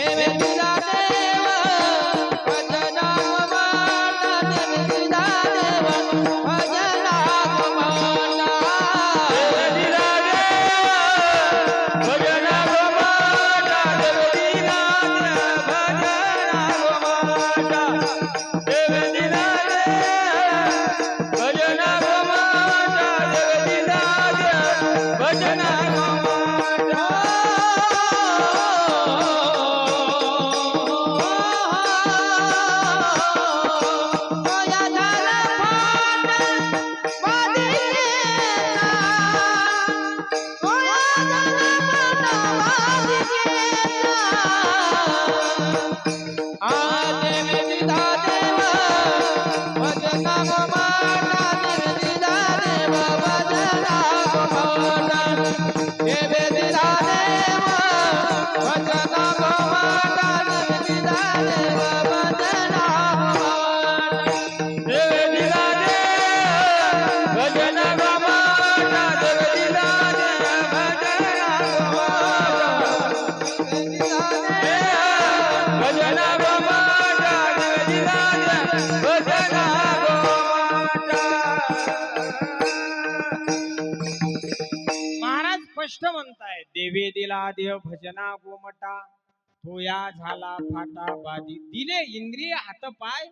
देवेंद्रा देव भजना केला देव भजना गोमटा. थोया झाला फाटा बादी दिले इंद्रिय हातपाय.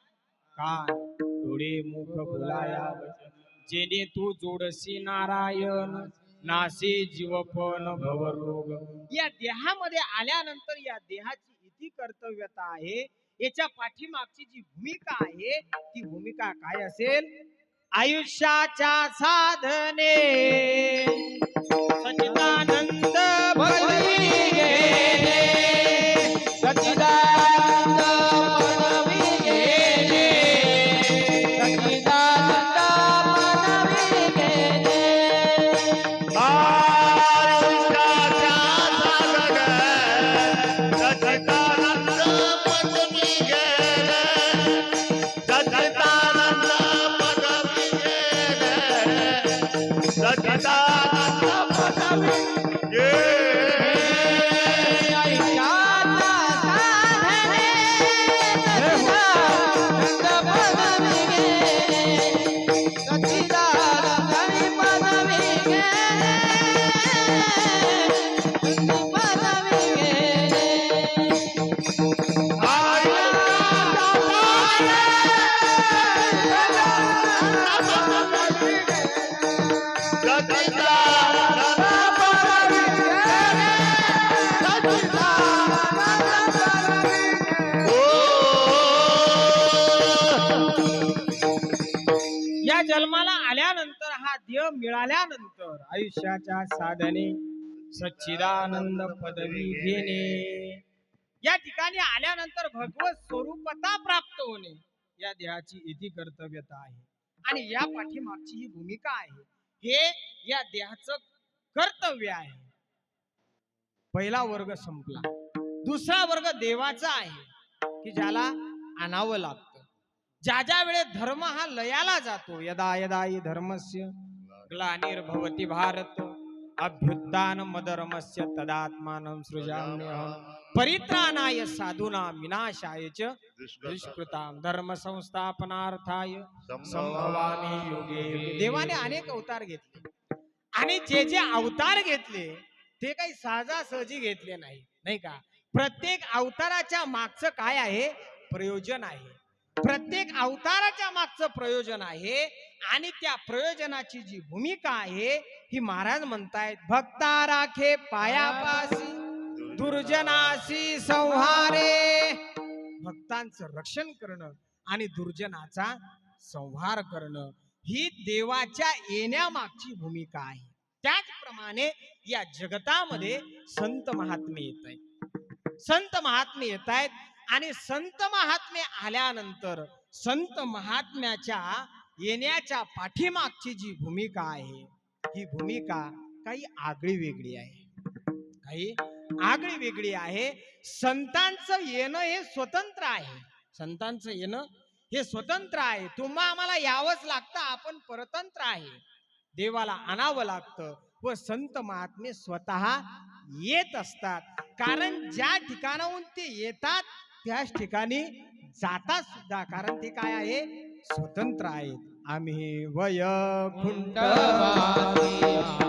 कान डोळे मुख बोलाया. वचन. जेणे तू जोडसी नारायण नासे जीवपण भवरोग. या देहामध्ये आल्यानंतर या देहाची इति कर्तव्यता आहे. याच्या पाठीमागची जी भूमिका आहे ती भूमिका काय असेल? आयुष्याच्या साधने. सच्चिदानंद या जन्माला आल्यानंतर हा देह मिळाल्यानंतर आयुष्याच्या साधने सच्चिदानंद पदवी घेणे. या ठिकाणी आल्यानंतर भगवत स्वरूपता प्राप्त होणे या देहाची इति कर्तव्यता आहे. आणि या पाठीमागची ही भूमिका आहे. हे या देहाचं कर्तव्य आहे. पहिला वर्ग संपला. दुसरा वर्ग देवाचा आहे की ज्याला आणावं लागतं. ज्या ज्या वेळेस धर्म हा लयाला जातो यदा यदा धर्मस्य ग्लानिर्भवती भारत अभ्युत्थान मधर्मस्य तदात्मानं सृजाम्यहं परित्राणाय साधूना विनाशाय च दुष्कृताम धर्म संस्थापनार्थाय संभवामी योगे। युगे देवाने अनेक अवतार घेतले आणि जे जे अवतार घेतले ते काही सहजासहजी घेतले नाही नाही का? प्रत्येक अवताराच्या मागचं काय आहे? प्रयोजन आहे. प्रत्येक अवताराच्या मागचं प्रयोजन आहे आणि त्या प्रयोजनाची जी भूमिका आहे ही महाराज म्हणतायत भक्ता राखे पायापासी दुर्जनाशी संहारे. भक्तांचं रक्षण करणं आणि दुर्जनाचा संहार करणं ही देवाच्या येण्यामागची भूमिका आहे. त्याचप्रमाणे या जगतामध्ये संत महात्मे येत आहेत संत महात्मे येत आहेत आणि संत महात्मे आल्यानंतर संत महात्म्याच्या येण्याच्या पाठीमागची जी भूमिका आहे ही भूमिका काही आगळी वेगळी आहे. काही आगळी वेगळी आहे. संतांचं येणं हे स्वतंत्र आहे. संतांचं येणं हे स्वतंत्र आहे. तुम्हा आम्हाला यावंच लागतं आपण परतंत्र आहे. देवाला आणावं लागतं व संत महात्मे स्वतः येत असतात. कारण ज्या ठिकाणाहून ते येतात त्याच ठिकाणी जाता सुद्धा कारण ते काय आहे? स्वतंत्र आहेत. आम्ही वयकुंठ आम्ही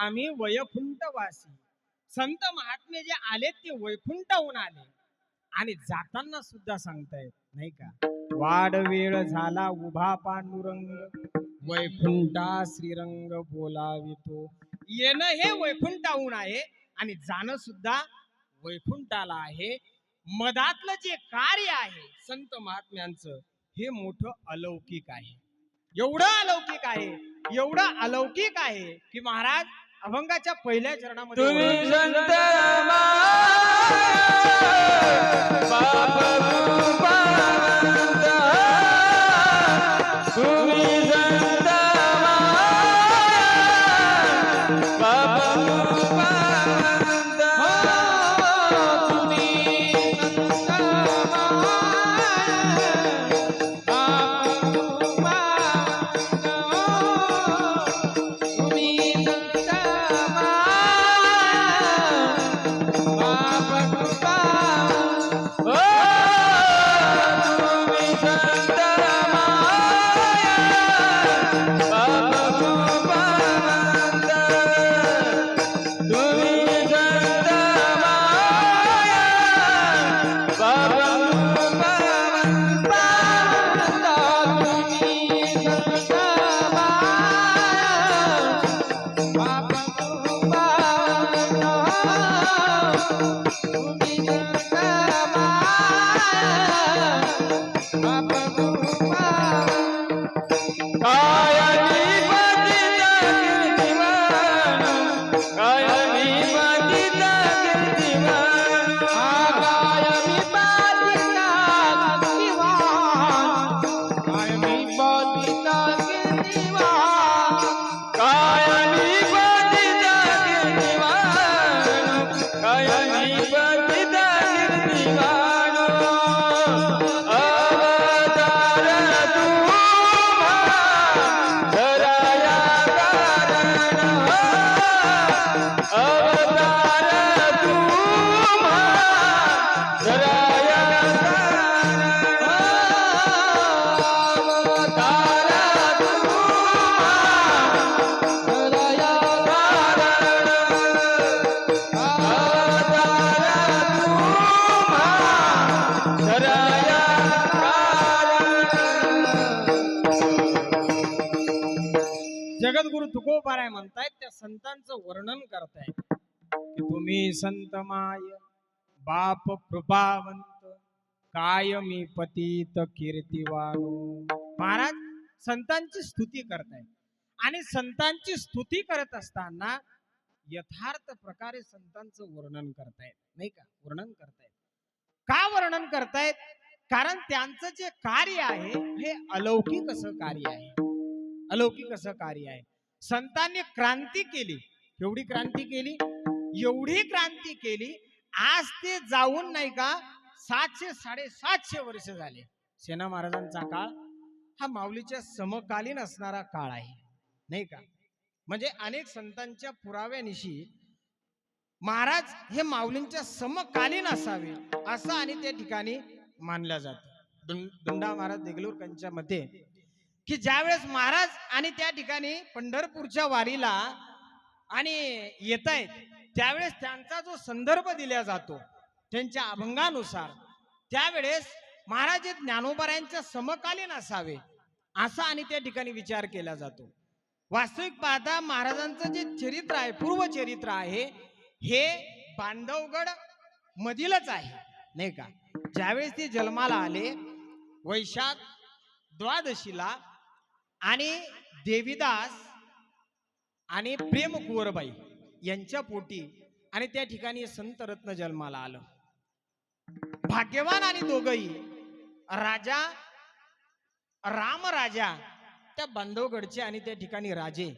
आम्ही वैकुंठवासी. संत महात्मे जे आले ते वैकुंठहून आले. आणि जाताना सुद्धा सांगतायत नाही का? वाड वेळ झाला उभा पांडुरंग. वैकुंठा श्रीरंग बोलावितो. येणं हे वैकुंठाहून आहे आणि जाणं सुद्धा वैकुंठाला आहे. मधातलं जे कार्य आहे संत महात्म्यांचं हे मोठं अलौकिक आहे. एवढं अलौकिक आहे एवढं अलौकिक आहे की महाराज अभंगाच्या पहिल्या चरणामध्ये तुम्ही वर्णन- संत संतांचं वर्णन करतायत की तुम्ही संत माय बाप कृपावंत काय मी पतित कीर्तिवान. महाराज संतांची स्तुती करतायत आणि संतांची स्तुती करत असताना यथार्थ प्रकारे संतांचं वर्णन करतायत. नाही का? वर्णन करतायत. का वर्णन करतायत? कारण त्यांचं जे कार्य आहे हे अलौकिक असं कार्य आहे. अलौकिक असं कार्य आहे. संतांनी क्रांती केली. एवढी क्रांती केली? एवढी क्रांती केली आज ते जाऊन नाही का सातशे साडेसातशे वर्ष झाले. सेना महाराजांचा काळ हा माऊलीच्या समकालीन असणारा काळ आहे. नाही का? म्हणजे अनेक संतांच्या पुराव्यानिशी महाराज हे माऊलींच्या समकालीन असावे असं आणि त्या ठिकाणी मानलं जातं. दुंडा महाराज देगलूरकरांच्या मते की ज्यावेळेस महाराज आणि त्या ठिकाणी पंढरपूरच्या वारीला आणि येत आहेत त्यावेळेस त्यांचा जो संदर्भ दिला जातो त्यांच्या अभंगानुसार त्यावेळेस महाराज हे ज्ञानोबाऱ्यांच्या समकालीन असावे असा आणि त्या ठिकाणी विचार केला जातो. वास्तविक पाहता महाराजांचं जे चरित्र आहे पूर्व चरित्र आहे हे बांधवगड मधीलच आहे नाही का? ज्यावेळेस ते जन्माला आले वैशाख द्वादशीला आणि देवीदास आणि प्रेम कुंवरबाई यांच्या पोटी आणि त्या ठिकाणी संत रत्न जन्माला आलं. भाग्यवान आणि दोघही राजा राम राजा त्या बांधवगडचे आणि त्या ठिकाणी राजे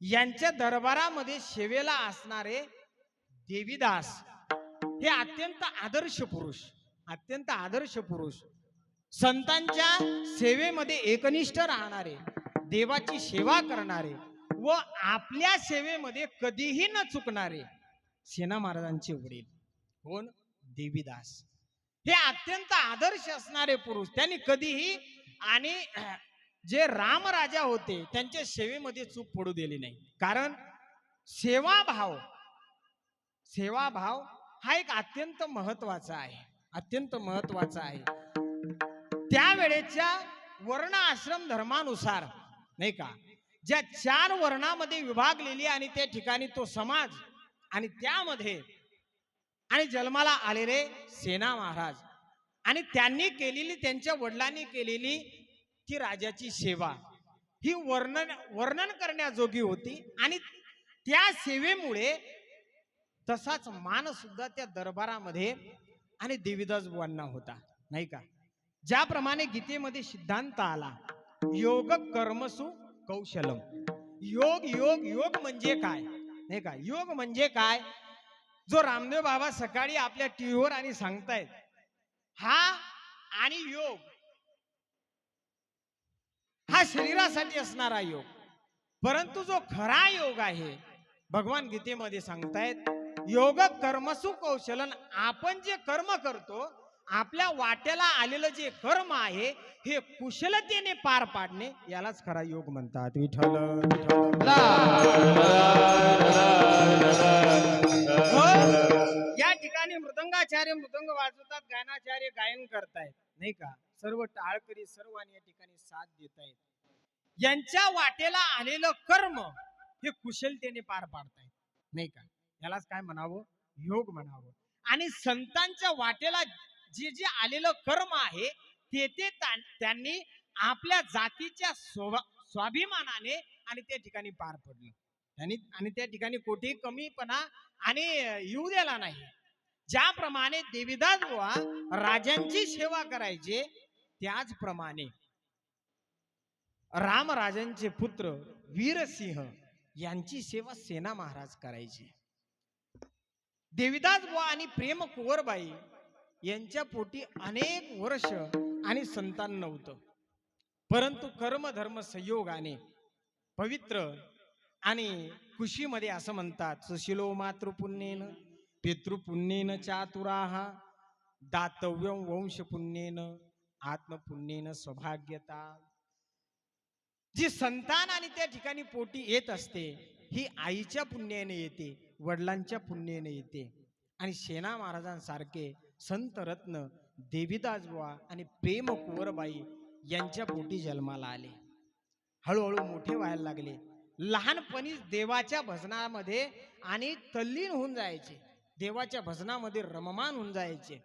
यांच्या दरबारामध्ये सेवेला असणारे देवीदास हे अत्यंत आदर्श पुरुष अत्यंत आदर्श पुरुष संतांच्या सेवेमध्ये एकनिष्ठ राहणारे देवाची सेवा करणारे व आपल्या सेवेमध्ये कधीही न चुकणारे सेना महाराजांचे वडील. कोण? देवीदास. हे अत्यंत आदर्श असणारे पुरुष. त्यांनी कधीही आणि जे राम राजा होते त्यांच्या सेवेमध्ये चूक पडू दिली नाही. कारण सेवाभाव सेवाभाव हा एक अत्यंत महत्त्वाचा आहे. अत्यंत महत्त्वाचा आहे. त्यावेळेच्या वर्ण आश्रम धर्मानुसार नाही का? ज्या चार वर्णामध्ये विभागलेली आणि त्या ठिकाणी तो समाज आणि त्यामध्ये आणि जन्माला आलेले सेना महाराज आणि त्यांनी केलेली त्यांच्या वडिलांनी केलेली ती राजाची सेवा. ही वर्णन वर्णन करण्याजोगी होती आणि त्या सेवेमुळे तसाच मान सुद्धा त्या दरबारामध्ये आणि देवीदास बुवांना होता. नाही का? ज्याप्रमाणे गीतेमध्ये सिद्धांत आला योग कर्मसु कौशलम. योग योग योग म्हणजे काय? नाही का? योग म्हणजे काय? जो रामदेव बाबा सकाळी आपल्या टीव्हीवर आणि सांगतायत हा आणि योग. हा शरीरासाठी असणारा योग. परंतु जो खरा योग आहे भगवान गीतेमध्ये सांगतायत योग कर्मसु कौशलन आपण जे कर्म करतो आपल्या वाट्याला आलेलं जे कर्म आहे हे कुशलतेने पार पाडणे यालाच खरा योग म्हणतात. विठ्ठल या ठिकाणी मृदंगाचार्य मृदंग वाजवतात गायनाचार्य गायन करतायत नाही का? सर्व टाळकरी सर्व आणि या ठिकाणी साथ देत आहेत यांच्या वाटेला आलेलं कर्म हे कुशलतेने पार पाडतायत नाही का? यालाच काय म्हणावं? योग म्हणावं. आणि संतांच्या वाटेला जे जे आलेलं कर्म आहे ते ते त्यांनी आपल्या जातीच्या स्वाभिमानाने आणि त्या ठिकाणी पार पडलं. त्यांनी आणि त्या ठिकाणी कोठेही कमीपणा आणि येऊ दिला नाही. ज्याप्रमाणे देवीदास बुवा राजांची सेवा करायचे त्याचप्रमाणे रामराजांचे पुत्र वीरसिंह यांची सेवा सेना महाराज करायची. देवीदास बुवा आणि प्रेम कुंवरबाई यांच्या पोटी अनेक वर्ष आणि संतान नव्हतं. परंतु कर्म धर्म संयोगाने पवित्र आणि कुशीमध्ये असं म्हणतात सुशिलो मातृपुण्येन पितृपुण्येन चातुराहा दातव्यम वंश पुण्येन आत्मपुण्येन सौभाग्यता. जी संतान आणि त्या ठिकाणी पोटी येत असते ही आईच्या पुण्याने येते वडिलांच्या पुण्याने येते. आणि शेना महाराजांसारखे संत रत्न देवीदास बुवा आणि प्रेम कुंवरबाई यांच्या पोटी जन्माला आले. हळूहळू मोठे व्हायला लागले. लहानपणी देवाच्या भजनामध्ये आणि तल्लीन होऊन जायचे. देवाच्या भजनामध्ये रममान होऊन जायचे.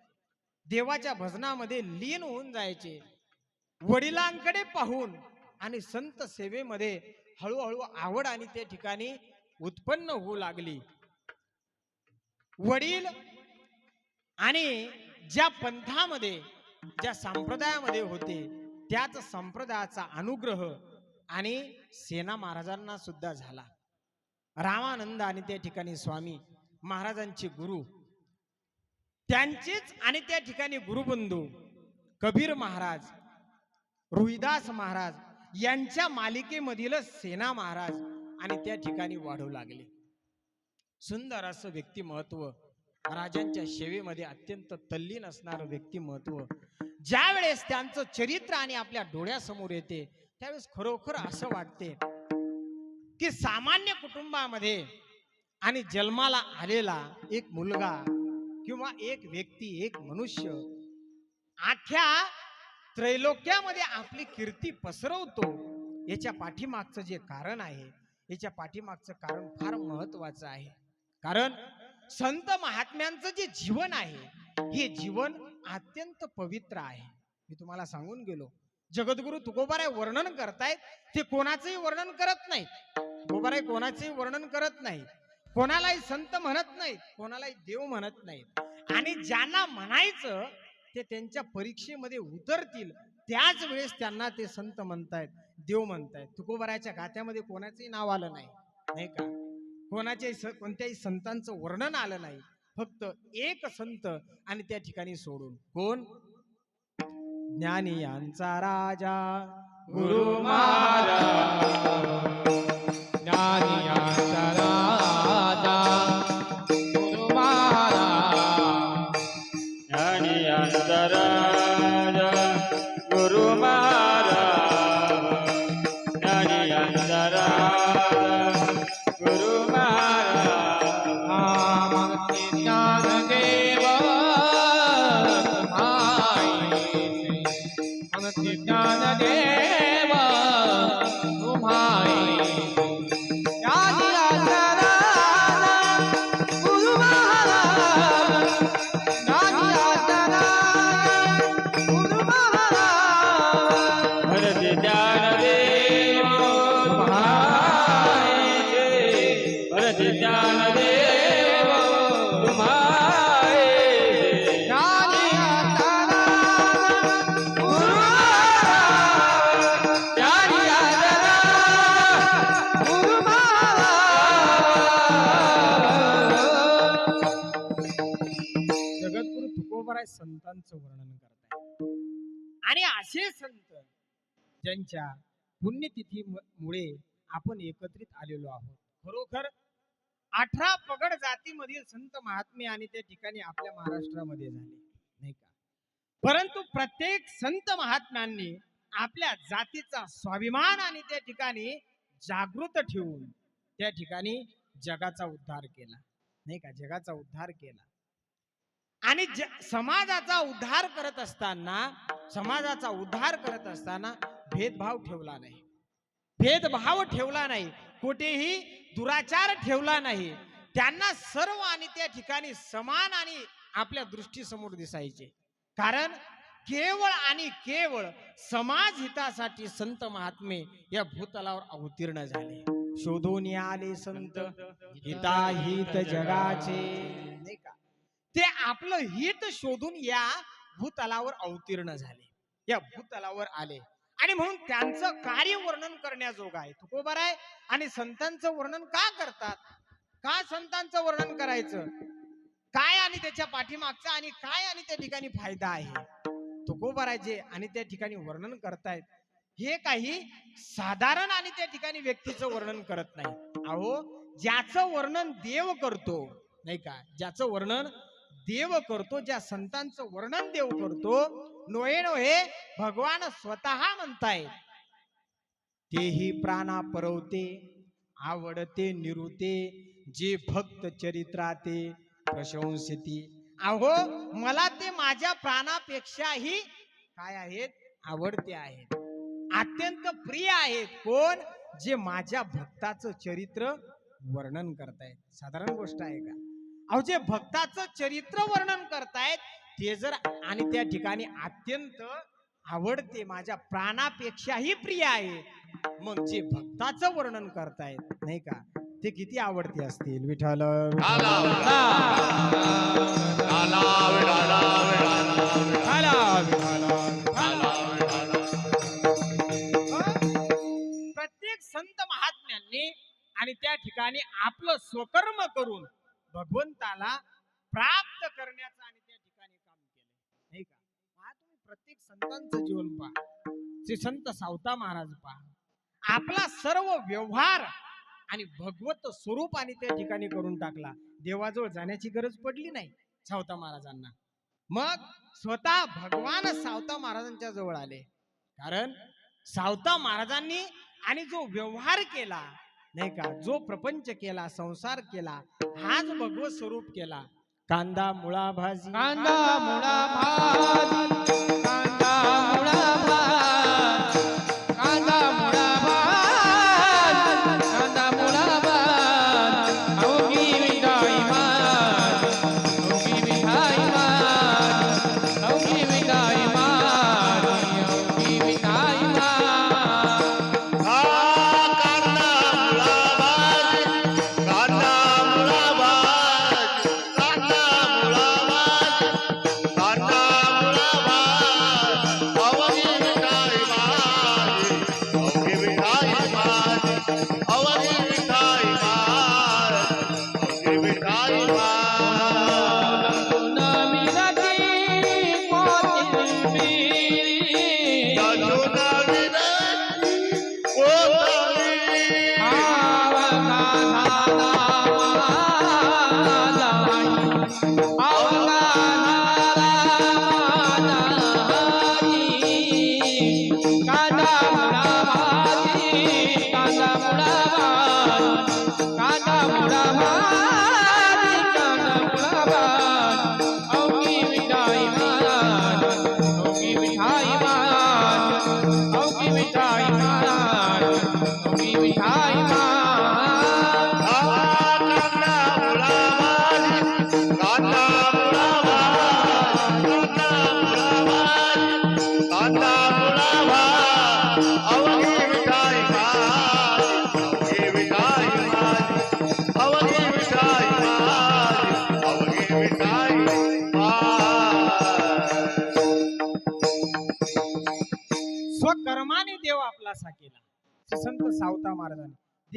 देवाच्या भजनामध्ये लीन होऊन जायचे. वडिलांकडे पाहून आणि संत सेवेमध्ये हळूहळू आवड आणि त्या ठिकाणी उत्पन्न होऊ लागली. वडील आणि ज्या पंथामध्ये ज्या संप्रदायामध्ये होते त्याच संप्रदायाचा अनुग्रह आणि सेना महाराजांना सुद्धा झाला. रामानंद आणि त्या ठिकाणी स्वामी महाराजांचे गुरु. त्यांचेच आणि त्या ठिकाणी गुरुबंधू कबीर महाराज रुईदास महाराज यांच्या मालिकेमधील सेना महाराज आणि त्या ठिकाणी वाढू लागले. सुंदर असं व्यक्तिमत्व राजांच्या सेवेमध्ये अत्यंत तल्लीन असणारं व्यक्तिमत्व. ज्या वेळेस त्यांचं चरित्र आणि आपल्या डोळ्यासमोर येते त्यावेळेस खरोखर असं वाटते की सामान्य कुटुंबामध्ये आणि जन्माला आलेला एक मुलगा किंवा एक व्यक्ती एक मनुष्य आख्या त्रैलोक्यामध्ये आपली कीर्ती पसरवतो याच्या पाठीमागचं जे कारण आहे याच्या पाठीमागचं कारण फार महत्वाचं आहे. कारण संत महात्म्यांचं जे जीवन आहे हे जीवन अत्यंत पवित्र आहे. मी तुम्हाला सांगून गेलो. जगद्गुरु तुकोबाराय वर्णन करतायत ते कोणाचंही वर्णन करत नाहीत. तुकोबाराय कोणाचंही वर्णन करत नाही कोणालाही संत म्हणत नाहीत कोणालाही देव म्हणत नाहीत. आणि ज्यांना म्हणायचं ते त्यांच्या परीक्षेमध्ये उतरतील. त्याच वेळेस त्यांना ते संत म्हणतायत देव म्हणतायत. तुकोबाराच्या गात्यामध्ये कोणाचंही नाव आलं नाही. नाही का? कोणाच्याही स- कोणत्याही संतांचं वर्णन आलं नाही. फक्त एक संत आणि त्या ठिकाणी सोडून. कोण? ज्ञानी यांचा राजा. गुरु महाराज ज्ञानियांचा राजा. संतांचं वर्णन करताय. आणि असे संत ज्यांच्या पुण्यतिथी मुळे आपण एकत्रित आलेलो आहोत. खरोखर अठरा पगड जातीमधील संत महात्मे आणि त्या ठिकाणी आपल्या महाराष्ट्रामध्ये झाले नाही का? परंतु प्रत्येक संत महात्म्यांनी आपल्या जातीचा स्वाभिमान आणि त्या ठिकाणी जागृत ठेवून त्या ठिकाणी जगाचा उद्धार केला नाही का? जगाचा उद्धार केला. आणि ज- समाजाचा उद्धार करत असताना समाजाचा उद्धार करत असताना भेदभाव ठेवला नाही. भेदभाव ठेवला नाही. कुठेही दुराचार ठेवला नाही. त्यांना सर्व आणि त्या ठिकाणी समान आणि आपल्या दृष्टीसमोर दिसायचे. कारण केवळ आणि केवळ समाज हितासाठी संत महात्मे या भूतलावर अवतीर्ण झाले. शोधून आले संत हिताहित जगाचे. नाही का? ते आपलं हित शोधून या भूतलावर अवतीर्ण झाले. या भूतलावर आले. आणि म्हणून त्यांचं कार्य वर्णन करण्याजोग आहे. तुकोबर आहे आणि संतांचं वर्णन का करतात? का संतांचं वर्णन करायचं? काय आणि त्याच्या पाठीमागचा आणि काय आणि त्या ठिकाणी फायदा आहे? तुकोबराजे आणि त्या ठिकाणी वर्णन करतायत? हे काही साधारण आणि त्या ठिकाणी व्यक्तीचं वर्णन करत नाही अहो ज्याचं वर्णन देव करतो नाही का? ज्याचं वर्णन देव करतो ज्या संतांचं वर्णन देव करतो नोहे नोहे भगवान स्वतः म्हणताय. तेही प्राणा परवते आवडते निरुते जे भक्त चरित्राते प्रशंसती. अहो मला ते माझ्या प्राणापेक्षाही काय आहेत? आवडते आहेत. अत्यंत प्रिय आहेत कोण? जे माझ्या भक्ताचं चरित्र वर्णन करतायत. साधारण गोष्ट आहे का? अहो जे भक्ताचं चरित्र वर्णन करतायत ते जर आणि त्या ठिकाणी अत्यंत आवडते माझ्या प्राणापेक्षाही प्रिय आहे मग जे भक्ताचं वर्णन करतायत नाही का? ते किती आवडते असतील विठ्ठल. संत सावता महाराज पहा. आपला सर्व व्यवहार आणि भगवत स्वरूप आणि त्या ठिकाणी करून टाकला. देवाजवळ जाण्याची गरज पडली नाही सावता महाराजांना. मग स्वतः भगवान सावता महाराजांच्या जवळ आले. कारण सावता महाराजांनी आणि जो व्यवहार केला नाही का जो प्रपंच केला संसार केला हाच भगवत स्वरूप केला. कांदा मुळा भाजी. कांदा मुळा भाजी.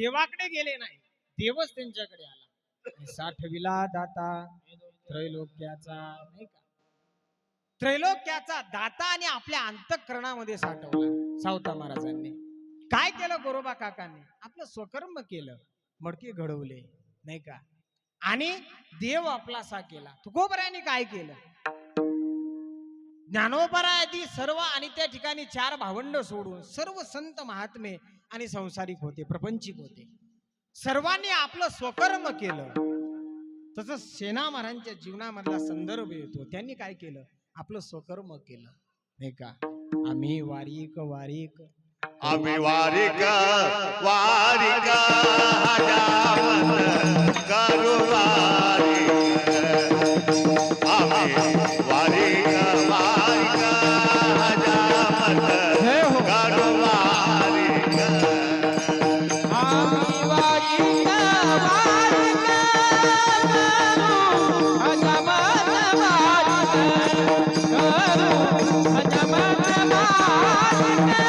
देवाकडे गेले नाही देवच त्यांच्याकडे आला. साठविला दाता त्रैलोक्याचा नाही का? त्रैलोक्याचा दाता आणि आपल्या अंतकरणामध्ये साठवला सावता महाराजांनी. काय केलं गोरोबा काकांनी? आपलं स्वकर्म केलं मडके घडवले नाही का? आणि देव आपला सा केला. तुकोबऱ्याने काय केलं? ज्ञानोपरायती सर्व आणि त्या ठिकाणी चार भावंड सोडून सर्व संत महात्मे आणि संसारिक होते प्रपंचिक होते. सर्वांनी आपलं स्वकर्म केलं. तसं सेना महाराजांच्या जीवनामधला संदर्भ येतो. त्यांनी काय केलं? आपलं स्वकर्म केलं. नाही का? आम्ही वारीक वारीक. आम्ही वारीक वारीक करू वारिक आम्ही वारीक Thank you.